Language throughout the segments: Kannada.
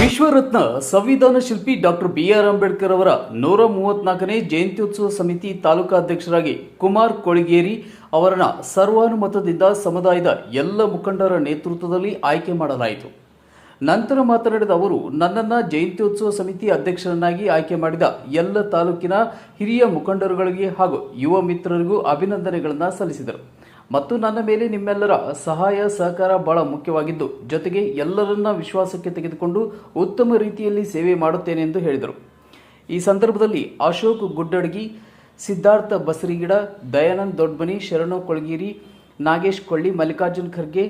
ವಿಶ್ವರತ್ನ ಸಂವಿಧಾನ ಶಿಲ್ಪಿ ಡಾಕ್ಟರ್ ಬಿ ಆರ್ ಅಂಬೇಡ್ಕರ್ ಅವರ ನೂರ ಮೂವತ್ನಾಲ್ಕನೇ ಜಯಂತ್ಯುತ್ಸವ ಸಮಿತಿ ತಾಲೂಕಾ ಅಧ್ಯಕ್ಷರಾಗಿ ಕುಮಾರ್ ಕೊಳಿಗೇರಿ ಅವರನ್ನ ಸರ್ವಾನುಮತದಿಂದ ಸಮುದಾಯದ ಎಲ್ಲ ಮುಖಂಡರ ನೇತೃತ್ವದಲ್ಲಿ ಆಯ್ಕೆ ಮಾಡಲಾಯಿತು. ನಂತರ ಮಾತನಾಡಿದ ಅವರು, ನನ್ನನ್ನು ಜಯಂತ್ಯೋತ್ಸವ ಸಮಿತಿ ಅಧ್ಯಕ್ಷರನ್ನಾಗಿ ಆಯ್ಕೆ ಮಾಡಿದ ಎಲ್ಲ ತಾಲೂಕಿನ ಹಿರಿಯ ಮುಖಂಡರುಗಳಿಗೆ ಹಾಗೂ ಯುವ ಮಿತ್ರರಿಗೂ ಅಭಿನಂದನೆಗಳನ್ನು ಸಲ್ಲಿಸಿದರು. ಮತ್ತು ನನ್ನ ಮೇಲೆ ನಿಮ್ಮೆಲ್ಲರ ಸಹಾಯ, ಸಹಕಾರ ಬಹಳ ಮುಖ್ಯವಾಗಿದ್ದು, ಜೊತೆಗೆ ಎಲ್ಲರನ್ನ ವಿಶ್ವಾಸಕ್ಕೆ ತೆಗೆದುಕೊಂಡು ಉತ್ತಮ ರೀತಿಯಲ್ಲಿ ಸೇವೆ ಮಾಡುತ್ತೇನೆ ಎಂದು ಹೇಳಿದರು. ಈ ಸಂದರ್ಭದಲ್ಲಿ ಅಶೋಕ್ ಗುಡ್ಡಡಗಿ, ಸಿದ್ಧಾರ್ಥ ಬಸರಿಗಿಡ, ದಯಾನಂದ್ ದೊಡ್ಡಮನಿ ಶರಣು ಕೊಳಗಿರಿ, ನಾಗೇಶ್ ಕೊಳ್ಳಿ, ಮಲ್ಲಿಕಾರ್ಜುನ್ ಖರ್ಗೆ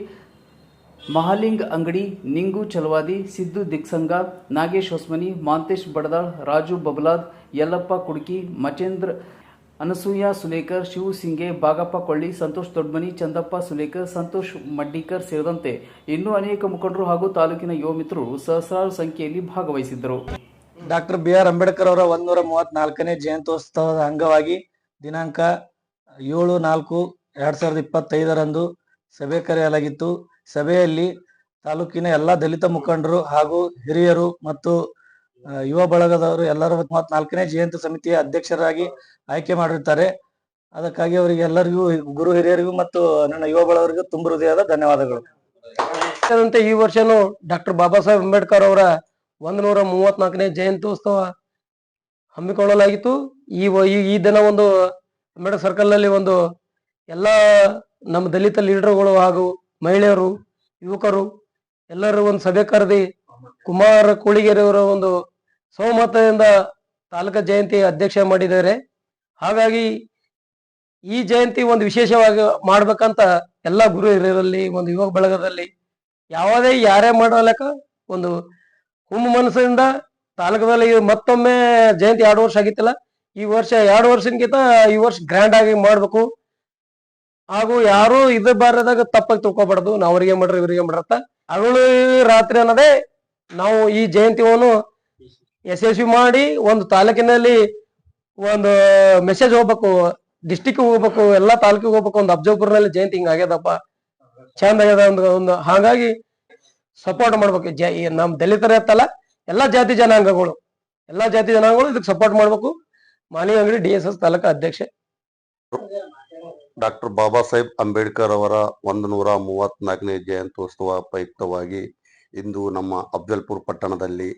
ಮಹಾಲಿಂಗ್ ಅಂಗಡಿ, ನಿಂಗು ಚಲವಾದಿ, ಸಿದ್ದು ದಿಕ್ಸಂಗ, ನಾಗೇಶ್ ಹೊಸ್ಮನಿ, ಮಾಂತೇಶ್ ಬಡದಾಳ್, ರಾಜು ಬಬಲಾದ್, ಯಲ್ಲಪ್ಪ ಕುಡ್ಕಿ, ಮಚೇಂದ್ರ ಅನಸೂಯ ಸುಲೇಕರ್ ಶಿವು ಸಿಂಗೆ, ಬಾಗಪ್ಪ ಕೊಳ್ಳಿ, ಸಂತೋಷ್ ದೊಡ್ಮನಿ, ಚಂದಪ್ಪ ಸುಲೇಕರ್ ಸಂತೋಷ್ ಮಡ್ಡಿಕರ್ ಸೇರಿದಂತೆ ಇನ್ನೂ ಅನೇಕ ಮುಖಂಡರು ಹಾಗೂ ತಾಲೂಕಿನ ಯುವ ಮಿತ್ರರು ಸಹಸ್ರಾರು ಸಂಖ್ಯೆಯಲ್ಲಿ ಭಾಗವಹಿಸಿದ್ದರು. ಡಾಕ್ಟರ್ ಬಿ ಆರ್ ಅಂಬೇಡ್ಕರ್ ಅವರ ಒಂದೂರ ಮೂವತ್ನಾಲ್ಕನೇ ಜಯಂತ್ಯೋತ್ಸವದ ಅಂಗವಾಗಿ ದಿನಾಂಕ ಏಳು ನಾಲ್ಕು ಎರಡ್ ಸಾವಿರದ ಇಪ್ಪತ್ತೈದರಂದು ಸಭೆ ಕರೆಯಲಾಗಿತ್ತು. ಸಭೆಯಲ್ಲಿ ತಾಲೂಕಿನ ಎಲ್ಲಾ ದಲಿತ ಮುಖಂಡರು ಹಾಗೂ ಹಿರಿಯರು ಮತ್ತು ಯುವ ಬಳಗದವರು ಎಲ್ಲರೂ ಮೂವತ್ನಾಲ್ಕನೇ ಜಯಂತಿ ಸಮಿತಿಯ ಅಧ್ಯಕ್ಷರಾಗಿ ಆಯ್ಕೆ ಮಾಡಿರ್ತಾರೆ ಅದಕ್ಕಾಗಿ ಅವರಿಗೆ ಎಲ್ಲರಿಗೂ, ಗುರು ಹಿರಿಯರಿಗೂ ಮತ್ತು ನನ್ನ ಯುವ ಬಳಗರಿಗೂ ತುಂಬ ಹೃದಯದ ಧನ್ಯವಾದಗಳು. ಈ ವರ್ಷನೂ ಡಾಕ್ಟರ್ ಬಾಬಾ ಸಾಹೇಬ್ ಅಂಬೇಡ್ಕರ್ ಅವರ ಒಂದ್ ನೂರ ಮೂವತ್ನಾಲ್ಕನೇ ಜಯಂತ್ಯೋತ್ಸವ ಹಮ್ಮಿಕೊಳ್ಳಲಾಗಿತ್ತು. ಈ- ಈ ದಿನ ಒಂದು ಅಂಬೇಡ್ಕರ್ ಸರ್ಕಲ್ನಲ್ಲಿ ಒಂದು ಎಲ್ಲಾ ನಮ್ಮ ದಲಿತ ಲೀಡರ್ಗಳು ಹಾಗೂ ಮಹಿಳೆಯರು, ಯುವಕರು ಎಲ್ಲರೂ ಒಂದು ಸಭೆ ಕರೆದಿ ಕುಮಾರ ಕೋಳಿಗೆರೆಯವರ ಒಂದು ಸಹಮತದಿಂದ ತಾಲೂಕಾ ಜಯಂತಿ ಅಧ್ಯಕ್ಷ ಮಾಡಿದ್ದಾರೆ. ಹಾಗಾಗಿ ಈ ಜಯಂತಿ ಒಂದು ವಿಶೇಷವಾಗಿ ಮಾಡ್ಬೇಕಂತ ಎಲ್ಲ ಗುರು ಹಿರಿಯರಲ್ಲಿ, ಒಂದು ಯುವ ಬಳಗದಲ್ಲಿ ಯಾವುದೇ ಯಾರೇ ಮಾಡಲಕ್ಕ ಒಂದು ಹುಮ್ಮ ಮನಸ್ಸಿಂದ ತಾಲೂಕದಲ್ಲಿ ಮತ್ತೊಮ್ಮೆ ಜಯಂತಿ ಎರಡು ವರ್ಷ ಆಗಿತ್ತಲ್ಲ, ಈ ವರ್ಷ ಎರಡು ವರ್ಷಕ್ಕಿಂತ ಈ ವರ್ಷ ಗ್ರ್ಯಾಂಡ್ ಆಗಿ ಮಾಡ್ಬೇಕು. ಹಾಗೂ ಯಾರು ಇದು ಬಾರದಾಗ ತಪ್ಪಾಗಿ ತಿಳ್ಕೊಬಾರ್ದು. ನಾವು ಅವ್ರಿಗೆ ಮಾಡ್ರಿ, ಇವ್ರಿಗೆ ಮಾಡ್ರತ್ತ ಹಗಲು ರಾತ್ರಿ ಅನ್ನೋದೇ ನಾವು ಈ ಜಯಂತಿಯನ್ನು ಯಶಸ್ವಿ ಮಾಡಿ ಒಂದು ತಾಲೂಕಿನಲ್ಲಿ ಒಂದು ಮೆಸೇಜ್ ಹೋಗ್ಬೇಕು ಡಿಸ್ಟಿಕ್ ಹೋಗ್ಬೇಕು, ಎಲ್ಲಾ ತಾಲೂಕಿಗೆ ಹೋಗ್ಬೇಕು, ಒಂದು ಅಬ್ಜರ್ಪುರ್ನಲ್ಲಿ ಜಯಂತಿ ಹಿಂಗ ಆಗ್ಯದಪ್ಪ. ಚಂದ ಆಗ್ಯದ ಒಂದು ಒಂದು ಹಾಗಾಗಿ ಸಪೋರ್ಟ್ ಮಾಡ್ಬೇಕು. ಜ ನಮ್ ದಲಿತರ ಇತ್ತಲ್ಲ ಎಲ್ಲಾ ಜಾತಿ ಜನಾಂಗಗಳು, ಎಲ್ಲಾ ಜಾತಿ ಜನಾಂಗಗಳು ಇದಕ್ಕೆ ಸಪೋರ್ಟ್ ಮಾಡ್ಬೇಕು. ಮಾನಿ ಅಂಗಡಿ ಡಿ ಎಸ್ ಎಸ್ ತಾಲೂಕ ಅಧ್ಯಕ್ಷೆ. ಡಾಕ್ಟರ್ ಬಾಬಾ ಸಾಹೇಬ್ ಅಂಬೇಡ್ಕರ್ ಅವರ ಒಂದು ನೂರ ಮೂವತ್ನಾಲ್ಕನೇ ಜಯಂತ್ಯೋತ್ಸವ ಪ್ರಯುಕ್ತವಾಗಿ ಇಂದು ನಮ್ಮ ಅಫ್ಜಲ್ಪುರ್ ಪಟ್ಟಣದಲ್ಲಿ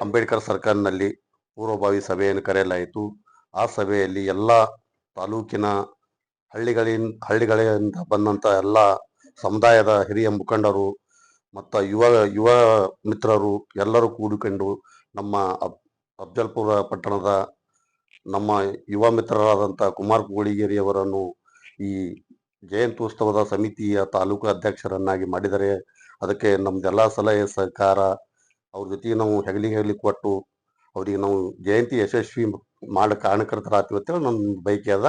ಅಂಬೇಡ್ಕರ್ ಸರ್ಕಲ್ನಲ್ಲಿ ಪೂರ್ವಭಾವಿ ಸಭೆಯನ್ನು ಕರೆಯಲಾಯಿತು. ಆ ಸಭೆಯಲ್ಲಿ ಎಲ್ಲ ತಾಲೂಕಿನ ಹಳ್ಳಿಗಳಿಂದ ಹಳ್ಳಿಗಳಿಂದ ಬಂದಂತ ಎಲ್ಲ ಸಮುದಾಯದ ಹಿರಿಯ ಮುಖಂಡರು ಮತ್ತು ಯುವ ಯುವ ಮಿತ್ರರು ಎಲ್ಲರೂ ಕೂಡಿಕೊಂಡು ನಮ್ಮ ಅಫ್, ಅಫ್ಜಲ್ಪುರ ಪಟ್ಟಣದ ನಮ್ಮ ಯುವ ಮಿತ್ರರಾದಂಥ ಕುಮಾರ್ ಅವರನ್ನು ಈ ಜಯಂತ್ಯೋತ್ಸವದ ಸಮಿತಿಯ ತಾಲೂಕು ಅಧ್ಯಕ್ಷರನ್ನಾಗಿ ಮಾಡಿದರೆ ಅದಕ್ಕೆ ನಮ್ದೆಲ್ಲ ಸಲಹೆ ಸಹಕಾರ, ಅವ್ರ ಜೊತೆಗೆ ನಾವು ಹೆಗಲಿ ಹೆಗಲಿ ಕೊಟ್ಟು ಅವರಿಗೆ ನಾವು ಜಯಂತಿ ಯಶಸ್ವಿ ಮಾಡ ಕಾರಣಕರ್ತರಾಗ್ತೀವಿ ಅಂತೇಳಿ ನನ್ನ ಬಯಕೆ ಅದ.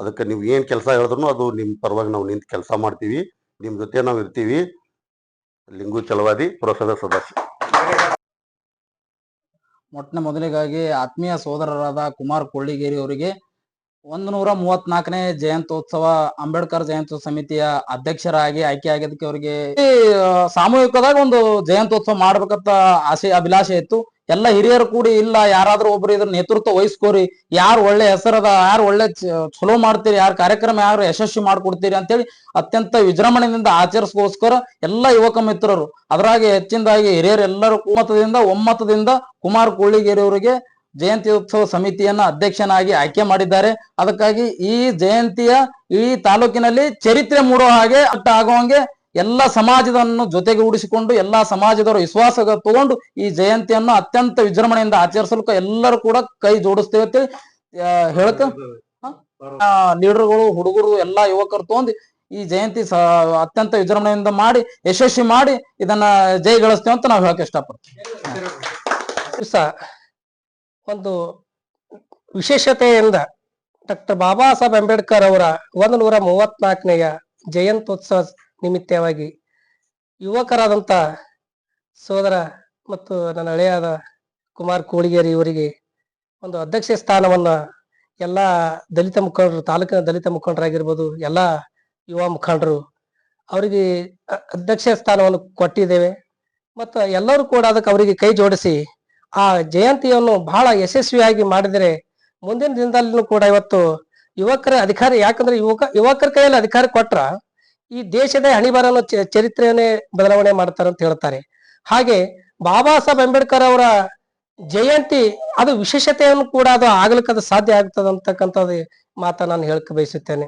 ಅದಕ್ಕೆ ನೀವು ಏನು ಕೆಲಸ ಹೇಳಿದ್ರು ಅದು ನಿಮ್ಮ ಪರವಾಗಿ ನಾವು ನಿಂತು ಕೆಲಸ ಮಾಡ್ತೀವಿ. ನಿಮ್ಮ ಜೊತೆ ನಾವು ಇರ್ತೀವಿ. ಲಿಂಗು ಚಲವಾದಿ ಪುರಸಭೆ ಸದಸ್ಯ. ಮೊಟ್ಟನೆ ಮೊದಲಿಗಾಗಿ ಆತ್ಮೀಯ ಸೋದರರಾದ ಕುಮಾರ್ ಕೊಳ್ಳಿಗೇರಿ ಅವರಿಗೆ ಒಂದು ನೂರ ಮೂವತ್ನಾಲ್ಕನೇ ಜಯಂತ್ಯೋತ್ಸವ, ಅಂಬೇಡ್ಕರ್ ಜಯಂತ್ಯೋತ್ಸವ ಸಮಿತಿಯ ಅಧ್ಯಕ್ಷರಾಗಿ ಆಯ್ಕೆ ಆಗಿದ್ದಕ್ಕೆ ಅವರಿಗೆ ಸಾಮೂಹಿಕದಾಗ ಒಂದು ಜಯಂತ್ಯೋತ್ಸವ ಮಾಡ್ಬೇಕಂತ ಆಸೆ, ಅಭಿಲಾಷೆ ಇತ್ತು. ಎಲ್ಲ ಹಿರಿಯರು ಕೂಡಿ ಇಲ್ಲ, ಯಾರಾದ್ರೂ ಒಬ್ರು ಇದ್ರ ನೇತೃತ್ವ ವಹಿಸ್ಕೋರಿ, ಯಾರು ಒಳ್ಳೆ ಹೆಸರದ, ಯಾರು ಒಳ್ಳೆ ಚಲೋ ಮಾಡ್ತೀರಿ, ಯಾರು ಕಾರ್ಯಕ್ರಮ ಯಾರು ಯಶಸ್ವಿ ಮಾಡ್ಕೊಡ್ತೀರಿ ಅಂತೇಳಿ ಅತ್ಯಂತ ವಿಜೃಂಭಣೆಯಿಂದ ಆಚರಿಸ್ಕೋಸ್ಕರ ಎಲ್ಲ ಯುವಕ ಮಿತ್ರರು, ಅದರಾಗಿ ಹೆಚ್ಚಿನದಾಗಿ ಹಿರಿಯರು ಎಲ್ಲರೂ ಒಮ್ಮತದಿಂದ ಒಮ್ಮತದಿಂದ ಕುಮಾರ್ ಅವರಿಗೆ ಜಯಂತಿ ಉತ್ಸವ ಸಮಿತಿಯನ್ನ ಅಧ್ಯಕ್ಷನಾಗಿ ಆಯ್ಕೆ ಮಾಡಿದ್ದಾರೆ. ಅದಕ್ಕಾಗಿ ಈ ಜಯಂತಿಯ ಈ ತಾಲೂಕಿನಲ್ಲಿ ಚರಿತ್ರೆ ಮೂಡೋ ಹಾಗೆ ಅಟ್ಟ ಆಗುವಂಗೆ ಎಲ್ಲ ಸಮಾಜದನ್ನು ಜೊತೆಗೂಡಿಸಿಕೊಂಡು ಎಲ್ಲಾ ಸಮಾಜದವರು ವಿಶ್ವಾಸ ತಗೊಂಡು ಈ ಜಯಂತಿಯನ್ನು ಅತ್ಯಂತ ವಿಜೃಂಭಣೆಯಿಂದ ಆಚರಿಸಲು ಎಲ್ಲರೂ ಕೂಡ ಕೈ ಜೋಡಿಸ್ತೇವೆ ಅಂತ ಹೇಳಕ್ ಲೀಡರ್ಗಳು ಹುಡುಗರು ಎಲ್ಲಾ ಯುವಕರು ತಗೊಂಡು ಈ ಜಯಂತಿ ಅತ್ಯಂತ ವಿಜೃಂಭಣೆಯಿಂದ ಮಾಡಿ ಯಶಸ್ವಿ ಮಾಡಿ ಇದನ್ನ ಜಯಗಳಿಸ್ತೇವೆ ಅಂತ ನಾವು ಹೇಳಕ್ ಇಷ್ಟಪಡ್ತೀವಿ. ದಿವಸ ಒಂದು ವಿಶೇಷತೆಯಿಂದ ಡಾಕ್ಟರ್ ಬಾಬಾ ಸಾಹೇಬ್ ಅಂಬೇಡ್ಕರ್ ಅವರ ಒಂದ್ ನೂರ ಮೂವತ್ನಾಲ್ಕನೆಯ ಜಯಂತ್ಯೋತ್ಸವ ನಿಮಿತ್ತವಾಗಿ ಯುವಕರಾದಂಥ ಸೋದರ ಮತ್ತು ನನ್ನ ಹಳೆಯಾದ ಕುಮಾರ್ ಕೋಳಿಗೇರಿ ಇವರಿಗೆ ಒಂದು ಅಧ್ಯಕ್ಷ ಸ್ಥಾನವನ್ನು ಎಲ್ಲ ದಲಿತ ಮುಖಂಡರು, ತಾಲೂಕಿನ ದಲಿತ ಮುಖಂಡರಾಗಿರ್ಬೋದು, ಎಲ್ಲ ಯುವ ಮುಖಂಡರು ಅವರಿಗೆ ಅಧ್ಯಕ್ಷ ಸ್ಥಾನವನ್ನು ಕೊಟ್ಟಿದ್ದೇವೆ. ಮತ್ತು ಎಲ್ಲರೂ ಕೂಡ ಅದಕ್ಕೆ ಅವರಿಗೆ ಕೈ ಜೋಡಿಸಿ ಆ ಜಯಂತಿಯನ್ನು ಬಹಳ ಯಶಸ್ವಿಯಾಗಿ ಮಾಡಿದರೆ ಮುಂದಿನ ದಿನದಲ್ಲೂ ಕೂಡ ಇವತ್ತು ಯುವಕರ ಅಧಿಕಾರ ಯಾಕಂದ್ರೆ ಯುವಕ, ಯುವಕರ ಕೈಯಲ್ಲಿ ಅಧಿಕಾರ ಕೊಟ್ರ ಈ ದೇಶದ ಹಣಿಬರನ್ನು ಚರಿತ್ರೆಯನ್ನೇ ಬದಲಾವಣೆ ಮಾಡ್ತಾರೆ ಅಂತ ಹೇಳ್ತಾರೆ. ಹಾಗೆ ಬಾಬಾ ಸಾಹೇಬ್ ಅಂಬೇಡ್ಕರ್ ಅವರ ಜಯಂತಿ ಅದು ವಿಶೇಷತೆಯನ್ನು ಕೂಡ ಅದು ಆಗ್ಲಿಕ್ಕೆ ಸಾಧ್ಯ ಆಗ್ತದೆ ಅಂತಕ್ಕಂಥದ್ದು ಮಾತ ನಾನು ಹೇಳಕ್ ಬಯಸುತ್ತೇನೆ.